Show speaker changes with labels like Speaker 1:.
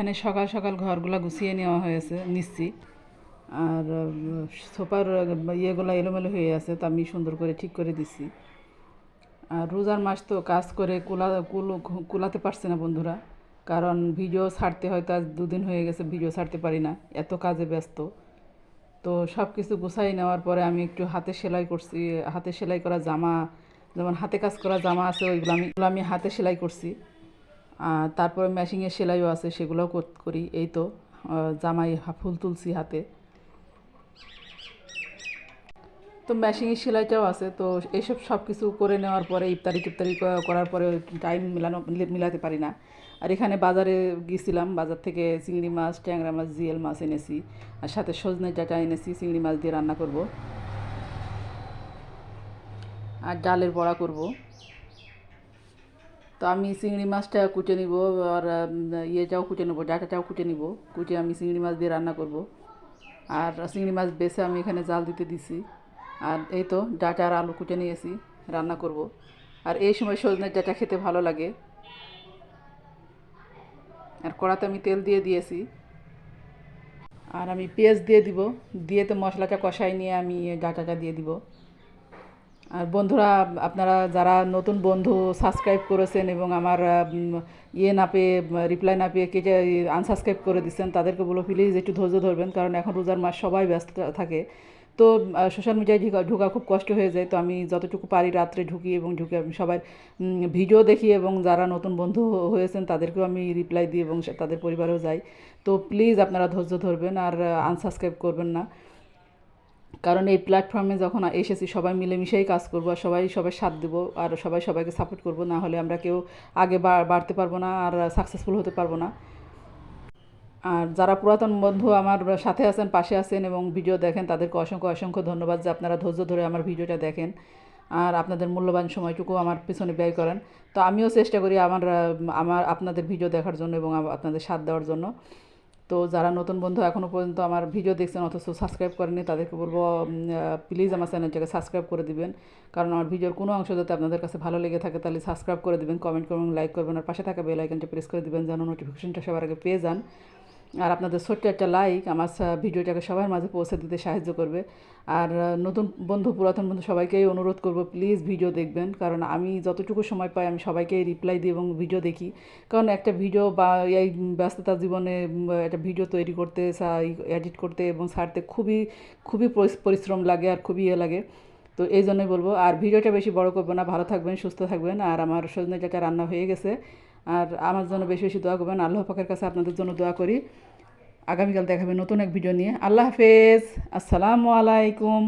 Speaker 1: এখানে সকাল সকাল ঘরগুলো গুছিয়ে নেওয়া হয়েছে নিচ্ছি আর সোফার ইয়েগুলো এলোমেলো হয়ে আছে, তা আমি সুন্দর করে ঠিক করে দিচ্ছি আর রোজার মাস তো কাজ করে কুলা, কুলো কুলাতে পারছে না বন্ধুরা। কারণ ভিডিও ছাড়তে হয়তো আজ দুদিন হয়ে গেছে, ভিডিও ছাড়তে পারি না, এত কাজে ব্যস্ত। তো সব কিছু গুছাই নেওয়ার পরে আমি একটু হাতে সেলাই করছি, হাতে সেলাই করা জামা, যেমন হাতে কাজ করা জামা আছে, ওইগুলো আমি আমি হাতে সেলাই করছি। তারপরে মেশিনের সেলাইও আছে, সেগুলোও করি এই তো জামাই ফুল তুলছি হাতে। তো মেশিনের সেলাইটাও আছে, তো এইসব সব কিছু করে নেওয়ার পরে, ইফতারি টিফতারি করার পরে টাইম মেলানো, মিলে- মিলাতে পারি না। আর এখানে বাজারে গিয়েছিলাম, বাজার থেকে চিংড়ি মাছ, ট্যাংরা মাছ জিয়েল মাছ এনেছি। আর সাথে সজনে ডাটা এনেছি, চিংড়ি মাছ দিয়ে রান্না করব। আর ডালের বড়া করব। তো আমি চিংড়ি মাছটা কুটে নিব, আর ইয়েটাও কুটে নেব ডাটাটাও কুটে নিব। কুটে আমি চিংড়ি মাছ দিয়ে রান্না করব। আর চিংড়ি মাছ বেছে আমি এখানে জাল দিতে দিছি। আর এই তো ডাটা আর আলু কুটে নিয়েছি রান্না করব। আর এই সময় সজনের ডাটা খেতে ভালো লাগে। আর কড়াতে আমি তেল দিয়ে দিয়েছি। আর আমি পেঁয়াজ দিয়ে দিব। দিয়ে তো মশলাটা কষাই নিয়ে আমি ডাটাটা দিয়ে দিব। আর বন্ধুরা, আপনারা যারা নতুন বন্ধু সাবস্ক্রাইব করেছেন এবং আমার ইয়ে না পেয়ে রিপ্লাই না পেয়ে কেটে আনসাবস্ক্রাইব করে দিচ্ছেন, তাদেরকে বলো প্লিজ একটু ধৈর্য ধরবেন, কারণ এখন রোজার মাস, সবাই ব্যস্ত থাকে। তো সোশ্যাল মিডিয়ায় ঢুকা, ঢোকা খুব কষ্ট হয়ে যায়, তো আমি যতটুকু পারি রাত্রে ঢুকি এবং ঢুকে আমি সবাই ভিডিও দেখি এবং যারা নতুন বন্ধু হয়েছেন তাদেরকেও আমি রিপ্লাই দিই এবং তাদের পরিবারেও যাই। তো প্লিজ আপনারা ধৈর্য ধরবেন আর আনসাবস্ক্রাইব করবেন না। কারণ এই প্ল্যাটফর্মে যখন এসেছি, সবাই মিলেমিশেই কাজ করব আর সবাই সবাই সাথ দেবো আর সবাই সবাইকে সাপোর্ট করব, না হলে আমরা কেউ আগে বাড়তে পারব না আর সাকসেসফুল হতে পারব না। আর যারা পুরাতন বন্ধু আমার সাথে আছেন, পাশে আছেন এবং ভিডিও দেখেন, তাদেরকে অসংখ্য অসংখ্য ধন্যবাদ যে আপনারা ধৈর্য ধরে আমার ভিডিওটা দেখেন আর আপনাদের মূল্যবান সময়টুকু আমার পিছনে ব্যয় করেন। তো আমিও চেষ্টা করি আমার আমার আপনাদের ভিডিও দেখার জন্য এবং আপনাদের সাথ দেওয়ার জন্য। তো যারা নতুন বন্ধু এখনও পর্যন্ত আমার ভিডিও দেখছেন, অথচ সাবস্ক্রাইব করেনি তাদেরকে বলব প্লিজ আমার চ্যানেলটাকে সাবস্ক্রাইব করে দিবেন। কারণ আমার ভিডিওর কোনো অংশ যাতে আপনাদের কাছে ভালো লেগে থাকে, তাহলে সাবস্ক্রাইব করে দিবেন কমেন্ট করবেন লাইক করবেন, আর পাশে থাকা বেল আইকনটা প্রেস করে দিবেন, যেন নোটিফিকেশনটা সবার আগে পেয়ে যান। আর আপনাদের ছোট্ট একটা লাইক আমার ভিডিওটাকে সবার মাঝে পৌঁছে দিতে সাহায্য করবে। আর নতুন বন্ধু, পুরাতন বন্ধু সবাইকেই অনুরোধ করব প্লিজ ভিডিও দেখবেন। কারণ আমি যতটুকু সময় পাই, আমি সবাইকে রিপ্লাই দিই এবং ভিডিও দেখি। কারণ একটা ভিডিও বা এই ব্যস্ততার জীবনে একটা ভিডিও তৈরি করতে এডিট করতে এবং ছাড়তে খুবই খুবই পরিশ্রম লাগে আর খুবই ইয়ে লাগে। তো এই জন্যই বলব, আর ভিডিওটা বেশি বড় করব না, ভালো থাকবেন, সুস্থ থাকবেন, আর আমার সজনে ডাটা রান্না হয়ে গেছে, আর আমার জন্য বেশি বেশি দোয়া করবেন, আল্লাহ পাকের কাছে আপনাদের জন্য দোয়া করি। আগামীকাল দেখাবে নতুন এক ভিডিও নিয়ে। আল্লাহ হাফেজ, আসসালামু আলাইকুম।